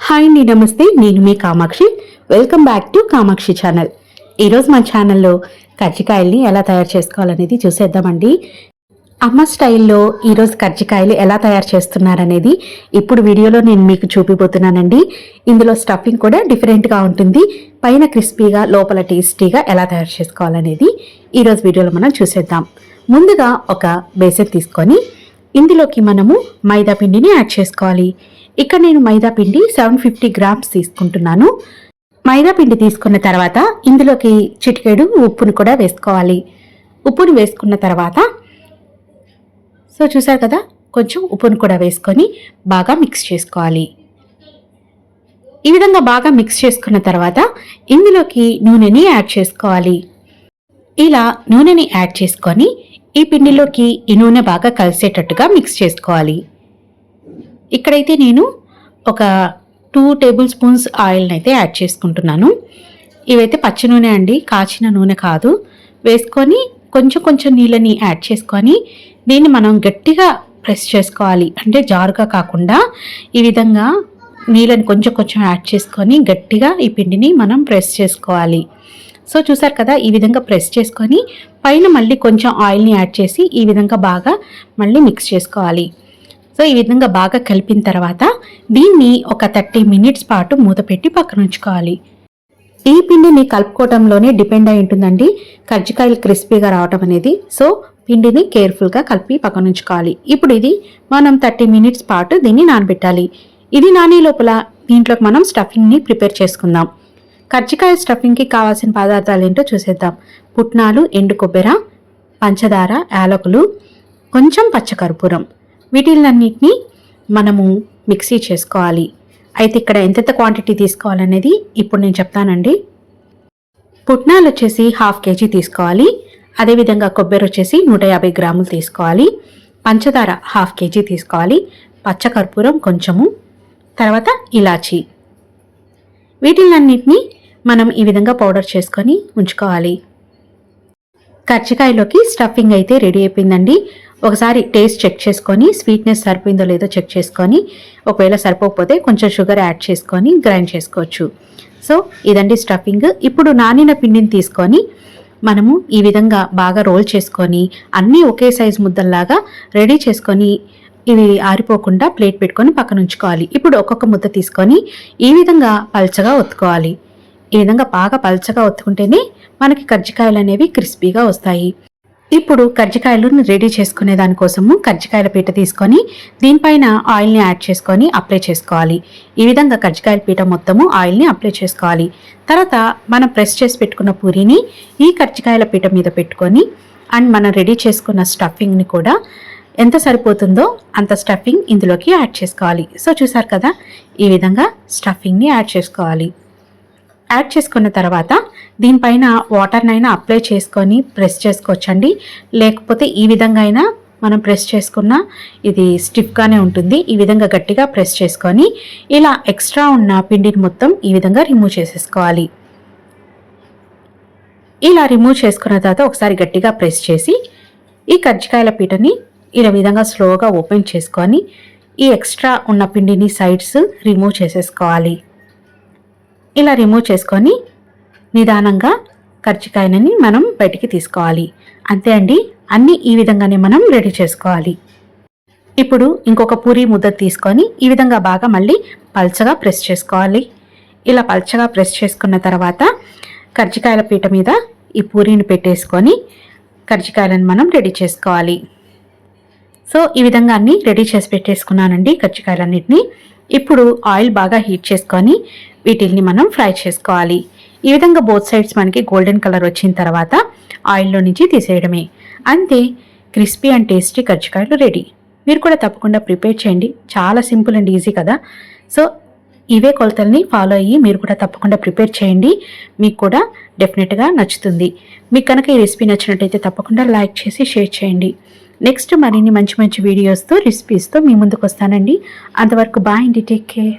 Hi అండి నమస్తే. నేను మీ Kamakshi. Welcome back to Kamakshi channel ఈరోజు మా ఛానల్లో కజ్జికాయల్ని ఎలా తయారు చేసుకోవాలనేది చూసేద్దామండి. అమ్మ స్టైల్లో ఈరోజు కజ్జికాయలు ఎలా తయారు చేస్తున్నారనేది ఇప్పుడు వీడియోలో నేను మీకు చూపిపోతున్నానండి ఇందులో స్టఫింగ్ కూడా డిఫరెంట్గా ఉంటుంది. పైన క్రిస్పీగా లోపల టేస్టీగా ఎలా తయారు చేసుకోవాలనేది ఈరోజు వీడియోలో మనం చూసేద్దాం. ముందుగా ఒక బేసన్ తీసుకొని ఇందులోకి మనము మైదా పిండిని యాడ్ చేసుకోవాలి. ఇక్కడ నేను మైదా పిండి సెవెన్ ఫిఫ్టీ గ్రామ్స్ తీసుకుంటున్నాను. మైదా పిండి తీసుకున్న తర్వాత ఇందులోకి చిటికెడు ఉప్పును కూడా వేసుకోవాలి. ఉప్పును వేసుకున్న తర్వాత సో చూసారు కదా కొంచెం ఉప్పును కూడా వేసుకొని బాగా మిక్స్ చేసుకోవాలి. ఈ విధంగా బాగా మిక్స్ చేసుకున్న తర్వాత ఇందులోకి నూనెని యాడ్ చేసుకోవాలి. ఇలా నూనెని యాడ్ చేసుకొని ఈ పిండిలోకి ఈ నూనె బాగా కలిసేటట్టుగా మిక్స్ చేసుకోవాలి. ఇక్కడైతే నేను ఒక టూ టేబుల్ స్పూన్స్ ఆయిల్ని అయితే యాడ్ చేసుకుంటున్నాను. ఇవైతే పచ్చి నూనె అండి కాచిన నూనె కాదు. వేసుకొని కొంచెం కొంచెం నీళ్ళని యాడ్ చేసుకొని దీన్ని మనం గట్టిగా ప్రెస్ చేసుకోవాలి. అంటే జారుగా కాకుండా ఈ విధంగా నీళ్ళని కొంచెం కొంచెం యాడ్ చేసుకొని గట్టిగా ఈ పిండిని మనం ప్రెస్ చేసుకోవాలి. సో చూసారు కదా ఈ విధంగా ప్రెస్ చేసుకొని పైన మళ్ళీ కొంచెం ఆయిల్ని యాడ్ చేసి ఈ విధంగా బాగా మళ్ళీ మిక్స్ చేసుకోవాలి. సో ఈ విధంగా బాగా కలిపిన తర్వాత దీన్ని ఒక థర్టీ మినిట్స్ పాటు మూత పెట్టి పక్కన ఉంచుకోవాలి. ఈ పిండిని కలుపుకోవడంలోనే డిపెండ్ అయి ఉంటుందండి కజ్జికాయలు క్రిస్పీగా రావటం అనేది. సో పిండిని కేర్ఫుల్గా కలిపి పక్కన ఉంచుకోవాలి. ఇప్పుడు ఇది మనం థర్టీ మినిట్స్ పాటు దీన్ని నానబెట్టాలి. ఇది నానే లోపల దీంట్లోకి మనం స్టఫింగ్ని ప్రిపేర్ చేసుకుందాం. కజ్జికాయ స్టఫింగ్కి కావాల్సిన పదార్థాలు ఏంటో చూసేద్దాం. పుట్నాలు ఎండు కొబ్బెర పంచదార యాలకులు కొంచెం పచ్చకర్పూరం. వీటిలన్నిటినీ మనము మిక్సీ చేసుకోవాలి. అయితే ఇక్కడ ఎంతెంత క్వాంటిటీ తీసుకోవాలనేది ఇప్పుడు నేను చెప్తానండి. పుట్నాలు వచ్చేసి హాఫ్ కేజీ తీసుకోవాలి. అదేవిధంగా కొబ్బరి వచ్చేసి నూట యాభై గ్రాములు తీసుకోవాలి. పంచదార హాఫ్ కేజీ తీసుకోవాలి. పచ్చకర్పూరం కొంచెము తర్వాత ఇలాచీ. వీటిలన్నిటినీ మనం ఈ విధంగా పౌడర్ చేసుకొని ఉంచుకోవాలి. కర్చికాయలోకి స్టఫింగ్ అయితే రెడీ అయిపోయిందండి. ఒకసారి టేస్ట్ చెక్ చేసుకొని స్వీట్నెస్ సరిపోయిందో లేదో చెక్ చేసుకొని ఒకవేళ సరిపోకపోతే కొంచెం షుగర్ యాడ్ చేసుకొని గ్రైండ్ చేసుకోవచ్చు. సో ఇదండి స్టఫింగ్. ఇప్పుడు నానిన పిండిని తీసుకొని మనము ఈ విధంగా బాగా రోల్ చేసుకొని అన్నీ ఒకే సైజ్ ముద్దల్లాగా రెడీ చేసుకొని ఇవి ఆరిపోకుండా ప్లేట్ పెట్టుకొని పక్కన ఉంచుకోవాలి. ఇప్పుడు ఒక్కొక్క ముద్ద తీసుకొని ఈ విధంగా పల్చగా ఒత్తుకోవాలి. ఈ విధంగా బాగా పల్చగా ఒత్తుకుంటేనే మనకి కజ్జికాయలు అనేవి క్రిస్పీగా వస్తాయి. ఇప్పుడు కజ్జికాయలను రెడీ చేసుకునే దానికోసము కజ్జికాయల పీట తీసుకొని దీనిపైన ఆయిల్ని యాడ్ చేసుకొని అప్లై చేసుకోవాలి. ఈ విధంగా కజ్జికాయల పీట మొత్తము ఆయిల్ని అప్లై చేసుకోవాలి. తర్వాత మనం ప్రెస్ చేసి పెట్టుకున్న పూరిని ఈ కజ్జికాయల పీట మీద పెట్టుకొని అండ్ మనం రెడీ చేసుకున్న స్టఫింగ్ని కూడా ఎంత సరిపోతుందో అంత స్టఫింగ్ ఇందులోకి యాడ్ చేసుకోవాలి. సో చూసారు కదా ఈ విధంగా స్టఫింగ్ని యాడ్ చేసుకోవాలి. యాడ్ చేసుకున్న తర్వాత దీనిపైన వాటర్నైనా అప్లై చేసుకొని ప్రెస్ చేసుకోవచ్చండి. లేకపోతే ఈ విధంగా అయినా మనం ప్రెస్ చేసుకున్న ఇది స్టిఫ్గానే ఉంటుంది. ఈ విధంగా గట్టిగా ప్రెస్ చేసుకొని ఇలా ఎక్స్ట్రా ఉన్న పిండిని మొత్తం ఈ విధంగా రిమూవ్ చేసేసుకోవాలి. ఇలా రిమూవ్ చేసుకున్న తర్వాత ఒకసారి గట్టిగా ప్రెస్ చేసి ఈ కజ్జికాయల పీటని ఇలా విధంగా స్లోగా ఓపెన్ చేసుకొని ఈ ఎక్స్ట్రా ఉన్న పిండిని సైడ్స్ రిమూవ్ చేసేసుకోవాలి. ఇలా రిమూవ్ చేసుకొని నిదానంగా కర్జికాయలని మనం బయటికి తీసుకోవాలి. అంతే అండి అన్నీ ఈ విధంగానే మనం రెడీ చేసుకోవాలి. ఇప్పుడు ఇంకొక పూరి ముద్ద తీసుకొని ఈ విధంగా బాగా మళ్ళీ పల్చగా ప్రెస్ చేసుకోవాలి. ఇలా పల్చగా ప్రెస్ చేసుకున్న తర్వాత కర్జికాయల పీట మీద ఈ పూరిని పెట్టేసుకొని కర్జికాయలను మనం రెడీ చేసుకోవాలి. సో ఈ విధంగా అన్ని రెడీ చేసి పెట్టేసుకున్నానండి కర్జికాయలన్నింటినీ. ఇప్పుడు ఆయిల్ బాగా హీట్ చేసుకొని వీటిల్ని మనం ఫ్రై చేసుకోవాలి. ఈ విధంగా బోత్ సైడ్స్ మనకి గోల్డెన్ కలర్ వచ్చిన తర్వాత ఆయిల్లో నుంచి తీసేయడమే. అంతే క్రిస్పీ అండ్ టేస్టీ కజ్జికాయలు రెడీ. మీరు కూడా తప్పకుండా ప్రిపేర్ చేయండి. చాలా సింపుల్ అండ్ ఈజీ కదా. సో ఇవే కొలతల్ని ఫాలో అయ్యి మీరు కూడా తప్పకుండా ప్రిపేర్ చేయండి. మీకు కూడా డెఫినెట్గా నచ్చుతుంది. మీకు కనుక ఈ రెసిపీ నచ్చినట్టయితే తప్పకుండా లైక్ చేసి షేర్ చేయండి. నెక్స్ట్ మరిన్ని మంచి మంచి వీడియోస్తో రెసిపీస్తో మీ ముందుకు వస్తానండి. అంతవరకు బాయ్ అండి. Take care